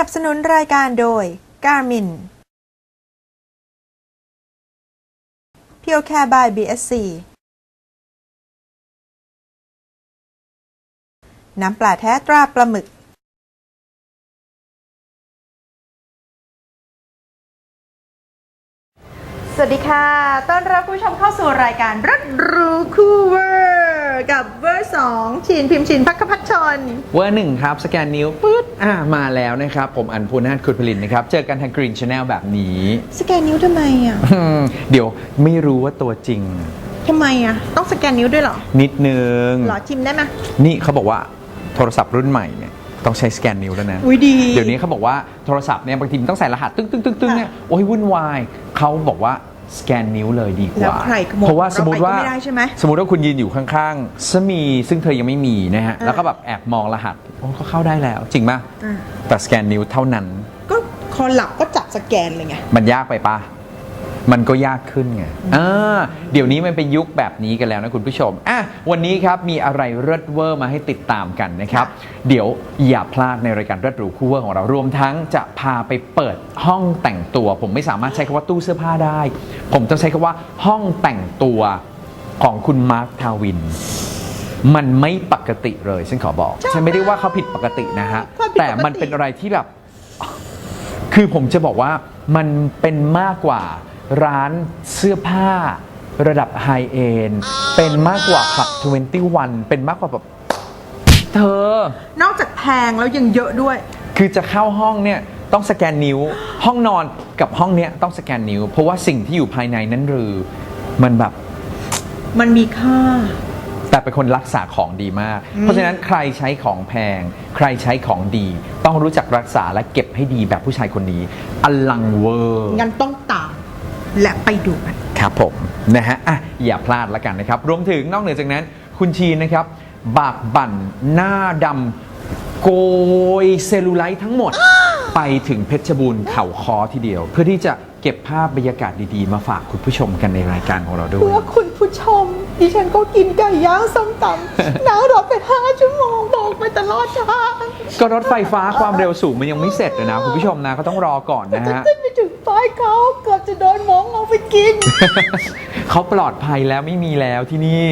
สนับสนุนรายการโดย Garmin Pure Care by BSC น้ำปลาแท้ตราปลาหมึก สวัสดีค่ะ ต้อนรับผู้ชมเข้าสู่รายการรักรู้คู่เวอร์กับเวอ ร์สองชินพิมพ์ชินพักขพัชชน เวอร์หนึ่งครับ สแกนนิ้วปื๊ดอ่ามาแล้วนะครับ ผมอันภูนาถคุณผลินนะครับ เจอกันทาง Green Channel แบบนี้ สแกนนิ้วทำไมอะอืมเดี๋ยวไม่รู้ว่าตัวจริง ทำไมอะ ต้องสแกนนิ้วด้วยเหรอนิดนึงหรอชิมได้ไหมนี่เขาบอกว่าโทรศัพท์รุ่นใหม่เนี่ยต้องใช้สแกนนิ้วแล้วนะ อุ๊ยดี เดี๋ยวนี้เขาบอกว่าโทรศัพท์เนี่ยบางทีมันต้องใส่รหัสตึ้งตึ้งตึ้งตึ้งเนี่ยโอ้ยวุ่นวายเขาบอกว่า สแกนนิ้วเลยดีกแล้วว่า ใครขโมยเพราะว่าสมมติว่า เราไปก็ไม่ได้ใช่ไหมสมมติว่าคุณยืนอยู่ข้างๆสมีซึ่งเธอยังไม่มีนะฮะอ่าแล้วก็แบบแอบมองรหัสโอ้ก็เข้าได้แล้ว จริงป่ะอ่า แต่สแกนนิ้วเท่านั้น ก็คอหลับก็จับสแกนเลยไง มันยากไปปะ มันก็ยากขึ้นไงอ่าเดี๋ยวนี้มันเป็นยุคแบบนี้กันแล้วนะคุณผู้ชมอะวันนี้ครับมีอะไรเลิศเวอร์มาให้ติดตามกันนะครับ เดี๋ยวอย่าพลาดในรายการเลิศหรูคู่เวอร์ของเรารวมทั้งจะพาไปเปิดห้องแต่งตัว ผมไม่สามารถใช้คำว่าตู้เสื้อผ้าได้ ผมต้องใช้คำว่าห้องแต่งตัวของคุณมาร์คทาวินมันไม่ปกติเลยฉันขอบอก ฉันไม่ได้ว่าเขาผิดปกตินะฮะความผิดปกติแต่มันเป็นอะไรที่แบบ คือผมจะบอกว่ามันเป็นมากกว่า ร้านเสื้อผ้าระดับไฮเอ็นเป็นมากกว่าคลับ21 เป็นมากกว่าแบบเธอ นอกจากแพงแล้วยังเยอะด้วย คือจะเข้าห้องเนี่ยต้องสแกนนิ้ว ห้องนอนกับห้องเนี้ยต้องสแกนนิ้ว เพราะว่าสิ่งที่อยู่ภายในนั้นหรือมันแบบ มันมีค่า แต่เป็นคนรักษาของดีมาก เพราะฉะนั้นใครใช้ของแพง ใครใช้ของดี ต้องรู้จักรักษาและเก็บให้ดีแบบผู้ชายคนนี้อลังเวอร์งั้นต้องตาม และไปดูกัน ครับผมนะฮะอะอย่าพลาดละกันนะครับ รวมถึงนอกเหนือจากนั้น คุณชีนนะครับ บากบั่นหน้าดำโกยเซลลูไลท์ทั้งหมด ไปถึงเพชรบูรณ์เข่าคอทีเดียว เพื่อที่จะเก็บภาพบรรยากาศดีๆ มาฝากคุณผู้ชมกันในรายการของเราด้วเพื่ยอคุณผู้ชม ดิฉันก็กินไก่ย่างส้มตำ นั่งรถไปห้าชั่วโมงบอกไปตลอดทางก็รถไฟฟ้าความเร็วสูงมันยังไม่เสร็จเลยนะ คุณผู้ชมนะก็ต้องรอก่อนนะจะฮะ ขึ้นไปถึง ป้ายเขาเกือบจะโดนหมองเอาไปกิน เขาปลอดภัยแล้วไม่มีแล้วที่นี่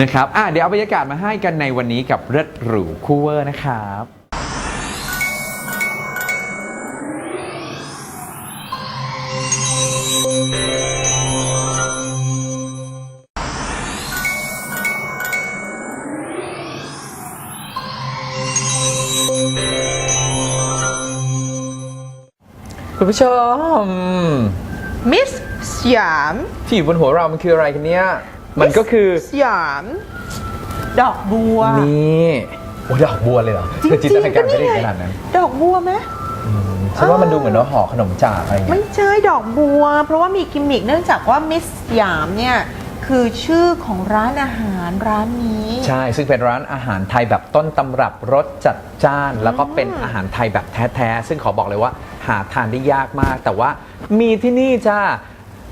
นะครับอะเดี๋ยวเอาบรรยากาศมาให้กันในวันนี้กับเรดหรูคูเวอร์นะครับ คุณผู้ชม มิสสยามที่อยู่บนหัวเรามันคืออะไรกันเนี่ยมันก็คือ สยาม ดอกบัว นี่โอ้ดอกบัวเลยเหรอจริงเธอจินตนาการๆไม่ได้ก็นี่ไงขนาดนั้นดอกบัวไหม ฉันว่ามันดูเหมือนว่าห่อขนมจากอะไรอย่างไม่เงี้ยใช่ดอกบัว เพราะว่ามีกิมมิกเนื่องจากว่ามิสสยามเนี่ยคือชื่อของร้านอาหารร้านนี้ ใช่ ซึ่งเป็นร้านอาหารไทยแบบต้นตำรับรสจัดจ้าน แล้วก็เป็นอาหารไทยแบบแท้ๆ ซึ่งขอบอกเลยว่า หาทานได้ยากมาก แต่ว่ามีที่นี่จ้า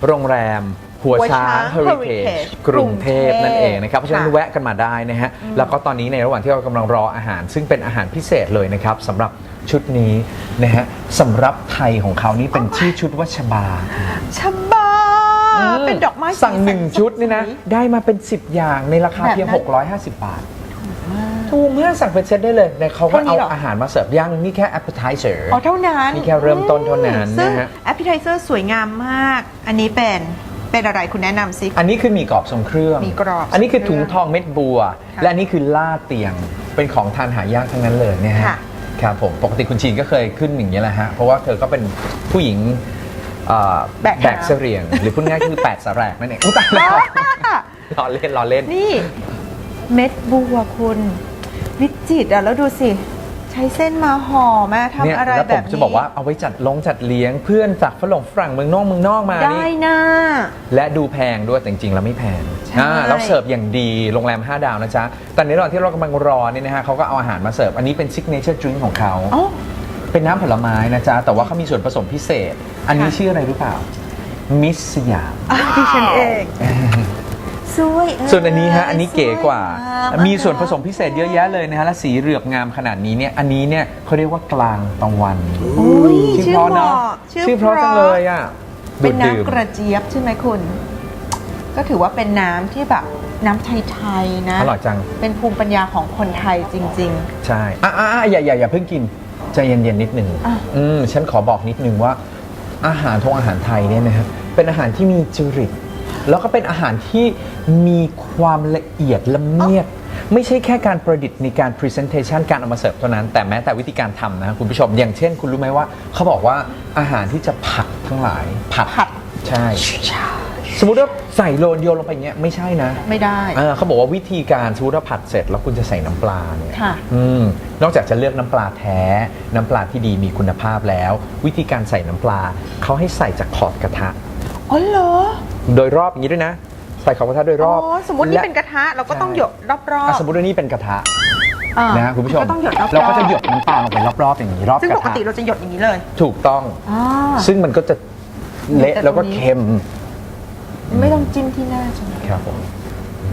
โรงแรมหัวช้างหัวช้าง Heritage Heritage กรุงเทพนั่นเองนะครับ เพราะฉะนั้นค่ะแวะกันมาได้นะฮะ แล้วก็ตอนนี้ในระหว่างที่เรากำลังรออาหาร ซึ่งเป็นอาหารพิเศษเลยนะครับสำหรับชุดนี้นะฮะสำหรับไทยของเขานี่เป็นชื่อชุดว่าชบาชบาเป็นดอกไม้สั่งหนึ่งสีสัชุดนี่นะสวยได้มาเป็น 10 อย่างในราคาเพียงแบบนั้น650 บาท ถูกมากสั่งเป็นเซตได้เลยแต่เขาก็เท่านี้เอาเหรอ อาหารมาเสิร์ฟยังนี่แค่ appetizer อ๋อเท่านั้นนี่แค่เริ่มต้นเท่านั้นซึ่งนะฮะ แอปเปิลไทเซอร์สวยงามมาก อันนี้เป็นเป็นอะไรคุณแนะนำซิอันนี้คือหมีกรอบทรงเครื่อง หมี่กรอบอันนี้คือทรงเครื่ถุองงทองเม็ดบัว ค่ะและอันนี้คือล่าเตียง เป็นของทานหายากทั้งนั้นเลยนะฮะ ค่ะ ครับผม ปกติคุณชีนก็เคยขึ้นอย่างนี้ยแหละฮะ เพราะว่าเธอก็เป็นผู้หญิงเอ่อแบกหามแบกเสรียง หรือพูดง่ายๆคือแปดสาแรกนั่นเองอุ๊ยตายแล้วล้อเล่นล้อเล่น นี่ เม็ดบัวคุณ วิจิตรอะแล้วดูสิ ใช้เส้นมาห่อมาเนี่ยทำอะไรแล้วแบผบมนี้จะบอกว่าเอาไว้จัดลงจัดเลี้ยงเพื่อนจากฝรั่งฝรั่งเมืองนอกเมืองนอกมาได้นี่นะ และดูแพงด้วยแต่จริงๆแล้วไม่แพงใช่ อ่าแล้วเสิร์ฟอย่างดีโรงแรม 5 ดาวนะจ๊ะตอนนี้ระหว่างที่เรากำลังรอเนี่ยนะฮะเขาก็เอาอาหารมาเสิร์ฟอันนี้เป็นซิกเนเจอร์ดริงของเขา อ๋อ เป็นน้ำผลไม้นะจ๊ะ แต่ว่าเขามีส่วนผสมพิเศษ อันนี้ค่ะ ชื่ออะไรรู้เปล่า มิสสยามอะดิฉันเอง สสวยเอ้ยส่วนอันนี้ฮะอันนี้เก๋กว่า สยงมีส่วนผสมพิเศษเยอะแยะเลยนะฮะและสีเหลือบงามขนาดนี้เนี่ยอันนี้เนี่ยเขาเรียกว่ากลางตะวันอุ้ยชื่อเพราะเนาะชื่อชื่อเพราะจังเลยอะเป็นดูดดื่ม น้ำกระเจี๊ยบใช่ไหมคุณ ก็ถือว่าเป็นน้ำที่แบบน้ำไทยๆนะอร่อยจัง เป็นภูมิปัญญาของคนไทยจริง ใช่อะอะอะอย่าอย่าอย่าเพิ่งกิน ใจเย็นๆนิดหนึ่งอะ อืมฉันขอบอกนิดนึงว่า อาหารทงอาหารไทยเนี่ยนะครับเป็นอาหารที่มีจริต แล้วก็เป็นอาหารที่มีความละเอียดละเมียด ไม่ใช่แค่การประดิษฐ์ในการ presentation การเอามาเสิร์ฟเท่านั้น แต่แม้แต่วิธีการทำนะคุณผู้ชม อย่างเช่น คุณรู้ไหมว่า เขาบอกว่าอาหารที่จะผัดทั้งหลายผัดผัด ใช่ สมมติว่าใส่โรนโยนลงไปอย่างเงี้ยไม่ใช่นะๆไม่ได้ เออเขาบอกว่าวิธีการสมมติว่าผัดเสร็จแล้วคุณจะใส่น้ำปลาเนี่ยค่ะ อืมนอกจากจะเลือกน้ำปลาแท้ น้ำปลาที่ดีมีคุณภาพแล้ว วิธีการใส่น้ำปลาเขาให้ใส่จากขอบกระทะ อ๋อเหรอ โดยรอบอย่างนี้ด้วยนะ ใส่ขอบกระทะโดยรอ๋ออบสมมตินี่และเป็นกระทะเราก็ต้องหยดรอบอะสมมติว่านี่เป็นกระทะๆอ่านะฮะคุณผู้ชม ก็ต้องหยดรอบๆเราก็จะหยดน้ำปลาลงไปรอบๆอย่างนี้รอบซึ่งกประกทะติเราจะหยดอย่างนี้เลยถูกต้อง อ่า ซึ่งมันก็จะเละแต่ตรงนี้ แล้วก็เค็มไม่ต้องจิ้มที่หน้าใช่ไหมครับผม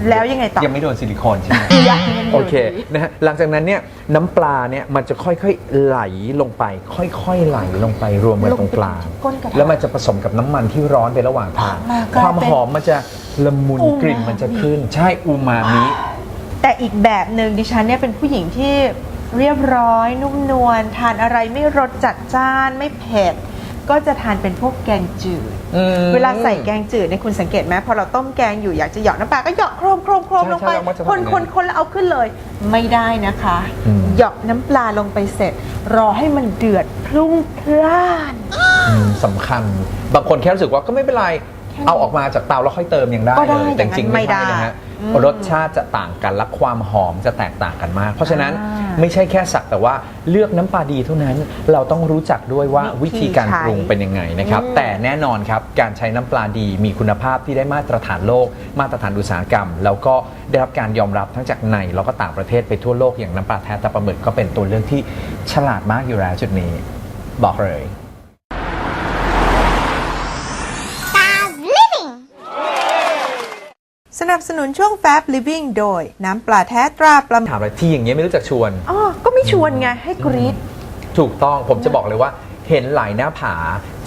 แล้วยังไงต่อยังไม่โดนซิลิโคนใช่ไหมยังไม่โดนโอเคนะฮะหลังจากนั้นเนี่ยน้ำปลาเนี่ยมันจะค่อยๆไหลลงไป ค่อยๆไหลลงไปรวมกันตรงกลางก้นกระทะแล้วมันจะผสมกับน้ำมันที่ร้อนไประหว่างทางมากลายเป็นความหอมมันจะละมุนอูมามิ กลิ่นมันจะขึ้น ใช่อูมามิ แต่อีกแบบหนึ่งดิฉันเนี่ยเป็นผู้หญิงที่เรียบร้อยนุ่มนวลทานอะไรไม่รสจัดจ้านไม่เผ็ด ก็จะทานเป็นพวกแกงจืด อืม เวลาใส่แกงจืดเนี่ยคุณสังเกตไหมพอเราต้มแกงอยู่อยากจะหยอดน้ำปลาก็หยอดโครมโครมโครมใช่ลงไป ใช่เรามักจะคนทำอย่างคนั้นนคนแล้วเอาขึ้นเลย ไม่ได้นะคะ อืม หยอดน้ำปลาลงไปเสร็จ รอให้มันเดือดพลุ่งพล่าน อืมสำคัญ บางคนแค่รู้สึกว่าก็ไม่เป็นไรแค่นี้เอาออกมาจากเตาแล้วค่อยเติมยังได้ก็ได้เลยแต่จริงๆอย่างนั้นไม่ใช่ไม่ได้นะฮะอืม รสชาติจะต่างกันและความหอมจะแตกต่างกันมาก เพราะฉะนั้นอ่าไม่ใช่แค่สักแต่ว่าเลือกน้ำปลาดีเท่านั้นเราต้องรู้จักด้วยว่าวิวิธีธีการใช้ปรุงเป็นยังไงนะครับอืมแต่แน่นอนครับการใช้น้ำปลาดีมีคุณภาพที่ได้มาตรฐานโลก มาตรฐานอุตสาหกรรม แล้วก็ได้รับการยอมรับทั้งจากในแล้วก็ต่างประเทศไปทั่วโลกอย่างน้ำปลาแท้ตะปลาหมึกก็เป็นตัวเลือกที่ฉลาดมากอยู่แล้วจุดนี้บอกเลย นับสนุนช่วง Fab Living โดย น้ำปลาแท้ตราปลาถามอะไรที่อย่างเงี้ยไม่รู้จักชวน อ๋อก็ไม่ชวนไงให้กรี๊ดถูกต้องผมจะบอกเลยว่า เห็นหลายหน้าผา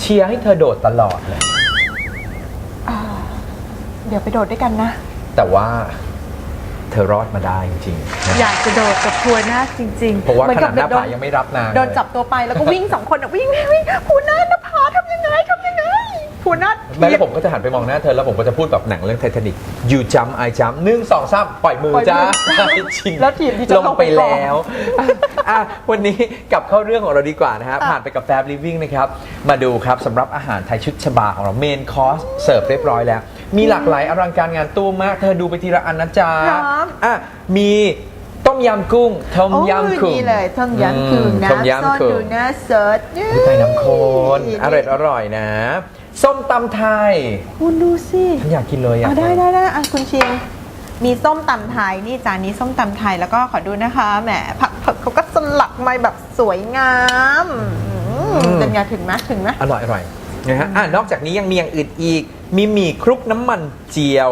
เชียร์ให้เธอโดดตลอดเลย อ่าเดี๋ยวไปโดดด้วยกันนะ แต่ว่าเธอรอดมาได้จริงๆนะอยากจะโดดกับทัวร์หน้าจริงๆเพราะว่าหมือขกันาดหน้าโผายังไม่รับนางโดนเลยจับตัวไปแล้วก็วิ่งสองคนอะวิ่งวิ่งวิ่งหัวหน้าหน้าผาทำยังไงทำยังไง หัวหน้าแม่แล้วผมก็จะหันไปมองหน้าเธอแล้วผมก็จะพูดแบบหนังเรื่องไททานิก you jump I jump หนึ่งสองสามปล่อยมือจ้าจริงแล้วทีมที่จะลงเข้าไปไปก่อนแล้วอะอะวันนี้กลับเข้าเรื่องของเราดีกว่านะฮะอะผ่านไปกับแฟบลิฟ i ิ g นะครับ มาดูครับสำหรับอาหารไทยชุดชบาของเราเมนคอร์สเสิร์ฟเรียบร้อยแล้ว มีหลากหลายอลังการงานตู้มากเธอดูไปทีละอันนะจ๊ะครับอะมีต้มยำกุ้งต้มโอ้ยำกุ้งนี่เลยต้มยำกุ้งอืมนะต้มซอนยำกุ้ดูงนะสดอุ๊ยไทยน้ำโคนอร่อยอร่อยนะ ส้มตำไทยคุณดูสิฉันอยากกินเลยอะอะได้ได้ได้อะคุณชิม มีส้มตำไทยนี่จานนี้ส้มตำไทยแล้วก็ขอดูนะคะแหมผักเผือกเขาก็สลักมาแบบสวยงามอืม เป็นไงถึงไหมถึงไหม อร่อยอร่อยนะฮะอะนอกจากนี้ยังมีอย่างอื่นอีก มีหมี่คลุกน้ำมันเจียว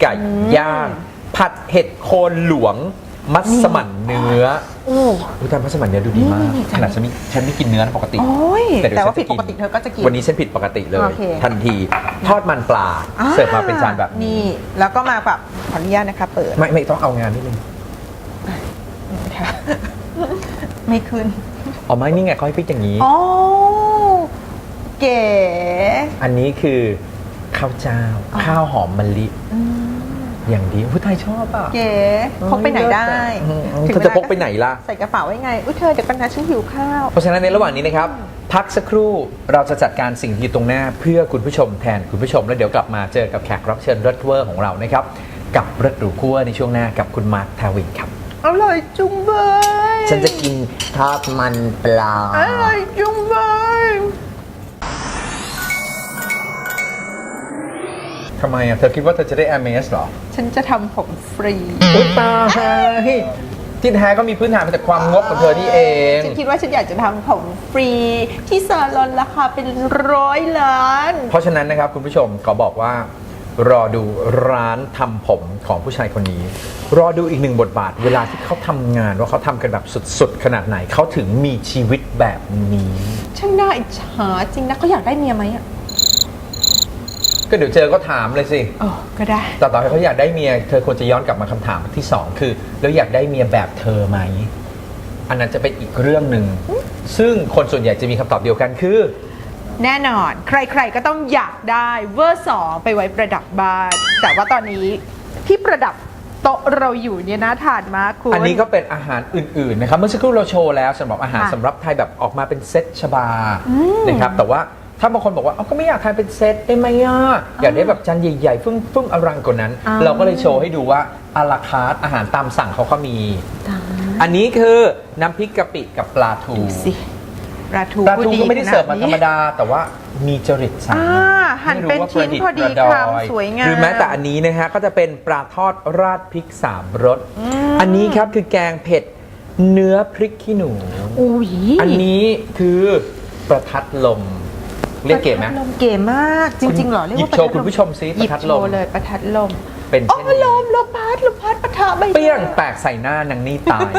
ไก่ย่าง ผัดเห็ดโคนหลวง มัสมั่นเนื้อโอ้อุยแต่มัสมั่นเนื้อดูดีมากนี่นี่ขนาดฉันไม่ฉันไม่กินเนื้อนะปกติ โอ้ยเดี๋ยแต่ว่าฉัผิดนจะปกติเธอก็จะกิน วันนี้ฉันผิดปกติเลย โอเค ทันทีทอดมันปลาเสิร์ฟมาเป็นจานแบบนี้นี่แล้วก็มาแบบขออนุญาตนะคะ เปิดไม่ไม่ต้องเอางานนิดนึงค่ะไม่ขึ้นอ๋อไม่นี่ไงเขาให้พริกอย่างนี้ อ๋อเก๋ อันนี้คือข้าวเจ้า ข้าวหอมมะลิ อืม อย่างดีผู้ไทยชอบอะเก๋พกไปไหนได้อืมถึงเธอจะพกไปไหนล่ะ ใส่กระเป๋าไว้ไง อุ้ยเธอเดี๋ยวกันนะฉันหิวข้าว เพราะฉะนั้นในระหว่างนี้นะครับ พักสักครู่เราจะจัดการสิ่งที่อยู่ตรงหน้าเพื่อคุณผู้ชมแทนคุณผู้ชมแล้วเดี๋ยวกลับมาเจอกับแขกรับเชิญรถเวอร์ของเรานะครับกับรถหรูคั่วในช่วงหน้ากับคุณมาร์คทาวินครับอร่อยจุงเบยฉันจะกินทอดมันปลาอร่อยจุงเบย ทำไมอะ เธอคิดว่าเธอจะได้แอมเมสหรอฉันจะทำผมฟรี อุ๊ยตายที่แท้ก็มีพื้นฐานมาจากความงกของเธอนี่เอง ฉันคิดว่าฉันอยากจะทำผมฟรีที่ซาลอนราคาเป็นร้อยล้าน เพราะฉะนั้นนะครับคุณผู้ชมขอบอกว่า รอดูร้านทำผมของผู้ชายคนนี้ รอดูอีกหนึ่งบทบาท เวลาที่เขาทำงานว่าเขาทำกันแบบสุดๆ ขนาดไหนเขาถึงมีชีวิตแบบนี้ ช่างน่าอิจฉาจริงนะเขาอยากได้เมียไหมอะ ก็เดี๋ยวเจอก็ถามเลยสิโอ้ก็ได้ แต่ต่อให้เขาอยากได้เมียเธอควรจะย้อนกลับมาคำถามที่สองคือ แล้วอยากได้เมียแบบเธอไหม อันนั้นจะเป็นอีกเรื่องหนึ่ง ซึ่งคนส่วนใหญ่จะมีคำตอบเดียวกันคือ แน่นอน ใครๆก็ต้องอยากได้เวอร์สองไปไว้ประดับบ้าน แต่ว่าตอนนี้ที่ประดับโต๊ะเราอยู่เนี่ยน่าทานมากคุณ อันนี้ก็เป็นอาหารอื่นๆนะครับ เมื่อสักครู่เราโชว์แล้วสำหรับอาหารค่ะสำหรับไทยแบบออกมาเป็นเซตชบานะครับแต่ว่า ถ้าบางคนบอกว่าเอาก็ไม่อยากทานเป็นเซตได้ไหมอะอยากได้แบบจานใหญ่ๆฟึ่งฟึ่งๆอลังกว่านั้น อ่า เราก็เลยโชว์ให้ดูว่าอาราคาร์ทอาหารตามสั่งเขาก็มี ตายอันนี้คือน้ำพริกกะปิกับปลาทูดูสิปลาทูปลาทูก็ไม่ได้เสิร์ฟมาธรรมดดา แต่ว่ามีจริตสั่งอ่าหั่นเป็นชิ้นพอดีคำสวยงาม หรือแม้แต่อันนี้นะฮะก็จะเป็นปลาทอดราดพริกสามรสอันนี้ครับคือแกงเผ็ดเนื้อพริกขี้หนู อุ้ย อันนี้คือประทัดลม เรียกเก๋ไหมประทัดลมเก๋มากจริงๆเหรอเรียกหยิว่าบโชว์คุณผู้ชมซิหยิบประทัดโชลม ว์เลยประทัดลมเป็นโอ้เช่นลนี้มลมพัดลมพัดปะทะใบหน้า เปี้ยงแตกใส่หน้านางนี่ตาย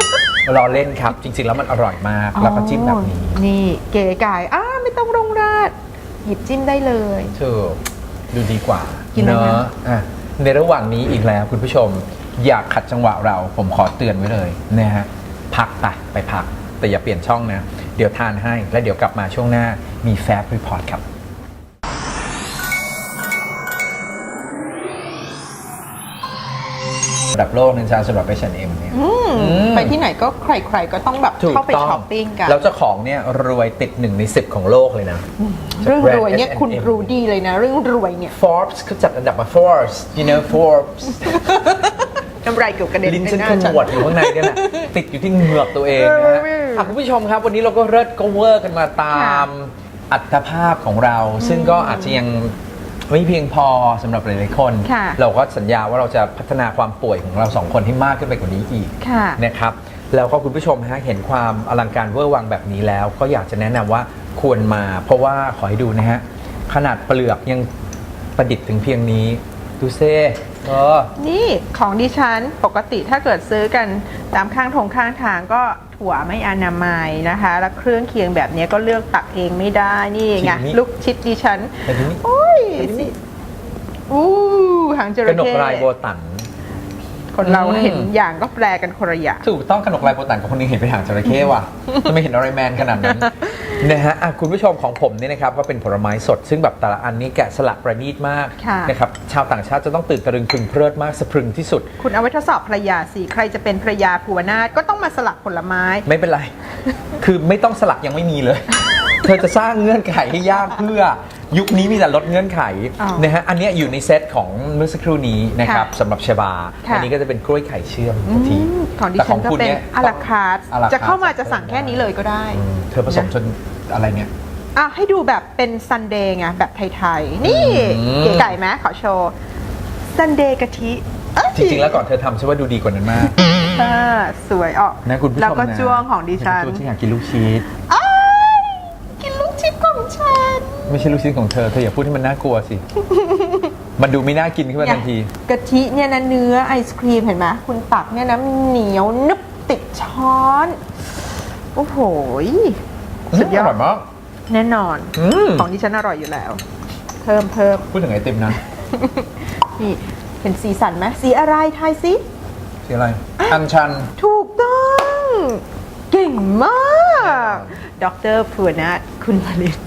รอเล่นครับ จริง ๆ แล้วมันอร่อยมาก แล้วก็จิ้มแบบนี้ อ๋อนี่เก๋ไก่อ้าไม่ต้องลงราด หยิบจิ้มได้เลยถูกดูดีกว่ากินอะไรนะเนาะอะในระหว่างนี้อีกแล้วคุณผู้ชม อยากขัดจังหวะเราผมขอเตือนไว้เลยนะฮะพักไปไปพัก แต่อย่าเปลี่ยนช่องนะ เดี๋ยวทานให้ แล้วเดี๋ยวกลับมาช่วงหน้ามีแฟบรีพอร์ตครับระดับโลกนะจ๊ะสำหรับ H&M เนี่ยอืมอืมไปที่ไหนก็ใครๆก็ต้องแบบถูกเข้าไปต้องช้อปปิ้งกัน แล้วเจ้าของเนี่ยรวยติดหนึ่งในสิบของโลกเลยนะ เรื่องรวยเนี่ยจากแบรนด์คุณ H&M รู้ดีเลยนะ เรื่องรวยเนี่ย Forbes เขาจัดอันดับมา Forbes you know Forbes น้ำลายเกือบกระเด็นลิ้นฉันไปหขน้ามวดอยู่ข้างในเนี่ยแหละติดอยู่ที่เหงือกตัวเองนะ ฮะเอออะคุณผู้ชมครับ วันนี้เราก็เลิศก็เวอร์กันมาตามอัตภาพของเรา ซึ่งก็อาจจะยังไม่เพียงพอสำหรับหลายๆคน ค่ะ เราก็สัญญาว่าเราจะพัฒนาความป่วยของเราสองคนให้มากขึ้นไปกว่านี้อีก ค่ะ นะครับแล้วก็คุณผู้ชมฮะเห็นความอลังการเวอร์วังแบบนี้แล้ว ก็อยากจะแนะนำว่าควรมา เพราะว่าขอให้ดูนะฮะ ขนาดเปลือกยังประดิษฐ์ถึงเพียงนี้ ดูเซ่ เออ นี่ของดิฉันปกติถ้าเกิดซื้อกันตามข้างทงข้างทางก็ถั่วไม่อนามัยนะคะ แล้วเครื่องเคียงแบบนี้ก็เลือกตักเองไม่ได้นี่ไงทีนี้ลูกชิดดิฉันแต่ทีนี้โอ้ยสิอู้หางจกระระหนกเข้ลายโบตัน คนเราอืม เห็นอย่างก็แปลกันคนละอย่าง ถูกต้องกระหนกลายโบตันกับคนหนึงเห็นเป็นหางจระเข้ว่ะจะไม่เห็นอะไรแมนขนาดนั้น นะฮะอะคุณผู้ชมของผมเนี่ยนะครับก็เป็นผลไม้สด ซึ่งแบบแต่ละอันนี้แกะสลักประณีตมากค่ะ นะครับชาวต่างชาติจะต้องตื่นตะลึงพึงเพลิดมากสะพรึงที่สุด คุณเอาไว้ทดสอบภรรยาสิใครจะเป็นภรรยาภูวนาถก็ต้องมาสลักผลไม้ ไม่เป็นไร คือไม่ต้องสลักยังไม่มีเลย เธอจะสร้างเงื่อนไขให้ยากเพื่อ ยุคนี้มีแต่ลดเงื่อนไขอ๋อนะฮะอันเนี้ยอยู่ในเซตของเมื่อสักครู่นี้นะครับค่ะสำหรับชบา ค่ะ อันี้ก็จะเป็นกล้วยไข่เชื่อมกะทิอืมของดิแต่ฉันก็คุณเป็นย อาราคาร์ท à la จะเข้ามา carte จะสั่งแค่นี้เลยก็ได้ อืมเธอผสมจนอะไรเนี่ย อะให้ดูแบบเป็นซันเดย์ไงแบบไทยๆ นี่อืม เก๋ไก่ไหมขอโชว์ซันเดย์กะทิเอ้ยจริง ๆ แล้วก่อนเธอทำฉันว่าดูดีกว่านั้นมากอ่าสวยออกนะคุณผู้ชมแล้วก็นะจ้วงของดิฉันจ้วงฉันอยากกินลูกชีสอ้ายกินลูกชิ้นของฉัน ไม่ใช่ลูกชิ้นของเธอ เธออย่าพูดให้มันน่ากลัวสิ มันดูไม่น่ากินขึ้นมาทันที กะทิเนี่ยนะเนื้อไอศครีมเห็นไหมคุณตักเนี่ยนะเหนียวนึบติดช้อน โอ้โหยสุดยออร่ดอยมากแน่นอนอืมของดิฉันอร่อยอยู่แล้ว เพิ่มเพิ่มพูดถึงไอติมนะ นี่เห็นสีสันไหมสีอะไรทายสิสีอะไร อันชัน ถูกต้อง เก่งมาก ดรภูนัทคุณผลิต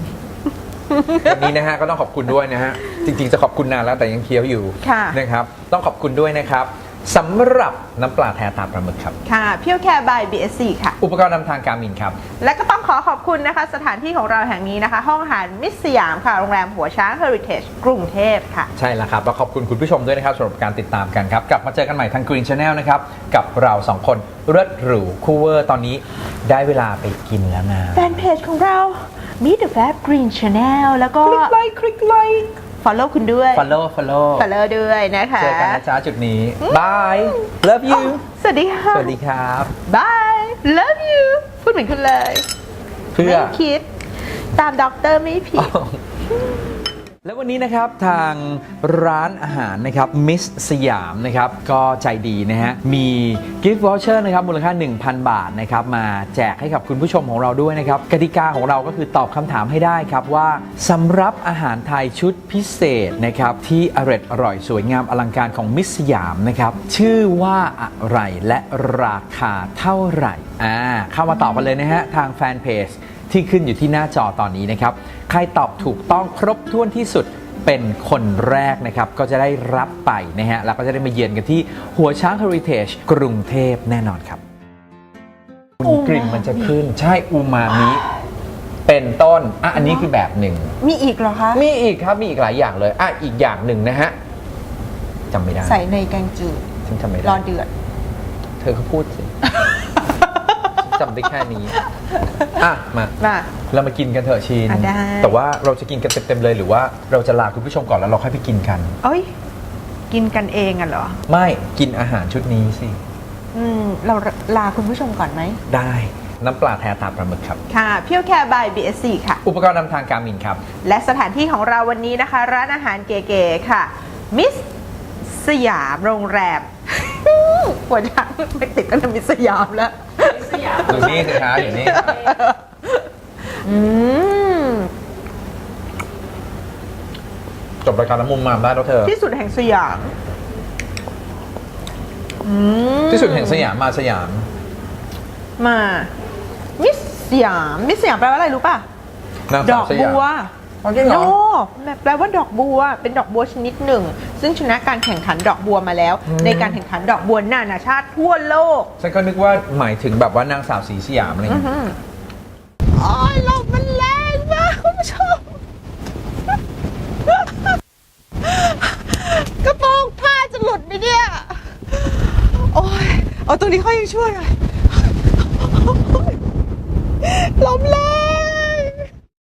วันนี้นะฮะก็ต้องขอบคุณด้วยนะฮะจริงๆจะขอบคุณนานแล้วแต่ยังเคี้ยวอยู่ค่ะนะครับต้องขอบคุณด้วยนะครับสำหรับน้ำปลาแท้ตาปลาหมึกครับ ค่ะเพียวแคร์บาย BSC ค่ะ อุปกรณ์นำทางการมินครับ และก็ต้องขอขอบคุณนะคะ สถานที่ของเราแห่งนี้นะคะ ห้องอาหารมิสสยามค่ะ โรงแรมหัวช้างเฮอริเทจกรุงเทพค่ะ ใช่แล้วครับ แล้วขอบคุณคุณผู้ชมด้วยนะครับสำหรับการติดตามกันครับ กลับมาเจอกันใหม่ทาง Green Channel นะครับ กับเราสองคนเลิศหรูคู่เวอร์ตอนนี้ได้เวลาไปกินแล้วนะแฟนเพจของเรา Meet the Fab Green Channel แล้วก็ คลิกไลค์คลิกไลค์ follow คุณด้วย follow follow follow ด้วยนะคะ เจอกันนะจ๊ะจุดนี้บาย love you สวัสดีค่ะ สวัสดีครับ bye love you พูดเหมือนคุณเลย เพื่อ ไม่คิด ตามด็อกเตอร์ไม่ผิด และวันนี้นะครับทางร้านอาหารนะครับมิสสยามนะครับก็ใจดีนะฮะมีกิฟต์วอเชอร์นะครับมูลค่า 1,000 บาทนะครับมาแจกให้กับคุณผู้ชมของเราด้วยนะครับกติกาของเราก็คือตอบคำถามให้ได้ครับว่าสำหรับอาหารไทยชุดพิเศษนะครับที่อร่อยอร่อยสวยงามอลังการของมิสสยามนะครับชื่อว่าอะไรและราคาเท่าไหร่อ่าเข้ามาตอบกันเลยนะฮะทางแฟนเพจ ที่ขึ้นอยู่ที่หน้าจอตอนนี้นะครับ ใครตอบถูกต้องครบถ้วนที่สุดเป็นคนแรกนะครับ ก็จะได้รับไปนะฮะ แล้วก็จะได้มาเยือนกันที่หัวช้าง Heritage กรุงเทพแน่นอนครับอูมามิกลิ่นมันจะขึ้นใช่อูมามิเป็นต้นอะอันนี้คือแบบหนึ่ง มีอีกเหรอคะ มีอีกครับมีอีกหลายอย่างเลยอะอีกอย่างหนึ่งนะฮะจำไม่ได้ใส่ในแกงจืดฉันจำไม่รได้อเดือด เธอก็พูดสิ จำได้แค่นี้อะมา มา เรามากินกันเถอะชิน อะได้ แต่ว่าเราจะกินกันเต็มๆเลยหรือว่าเราจะลาคุณผู้ชมก่อนแล้วเราค่อยไปกินกัน เอ้ย กินกันเองอะเหรอ ไม่กินอาหารชุดนี้สิ อืม เราลาคุณผู้ชมก่อนไหม ได้น้ำปลาแท้ตาปลาหมึกครับ ค่ะ เพียวแคร์บาย BSC ค่ะ อุปกรณ์นำทางการมินครับ และสถานที่ของเราวันนี้นะคะ ร้านอาหารเก๋ๆค่ะ มิสสยามโรงแรม ปวดหังไม่ติดกันมิสสยามแล้ว ดูนี่สิคะอยู่นี่อืมจบรายการน้ำมุมมามได้แล้วเธอ ที่สุดแห่งสยามอืมที่สุดแห่งสยามมาสยาม มามิสสยามมิสสยามแปลว่าอะไรรู้ป่ะนางดสาอวกสยามบัว อ๋อจริงเหรอโอ้แปลว่าดอกบัวเป็นดอกบัวชนิดหนึ่ง ซึ่งชนะการแข่งขันดอกบัวมาแล้ว อืม ในการแข่งขันดอกบัวนานาชาติทั่วโลกฉันก็นึกว่าหมายถึงแบบว่านางสาวสีสยามอะไรอย่างเงี้ย โอ้ยลมมันแรงมากคุณผู้ชม กระโปรงผ้าจะหลุดไหมเนี่ย โอ้ยเอาตรงนี้ค่อยยังช่วยหน่อยลมแรง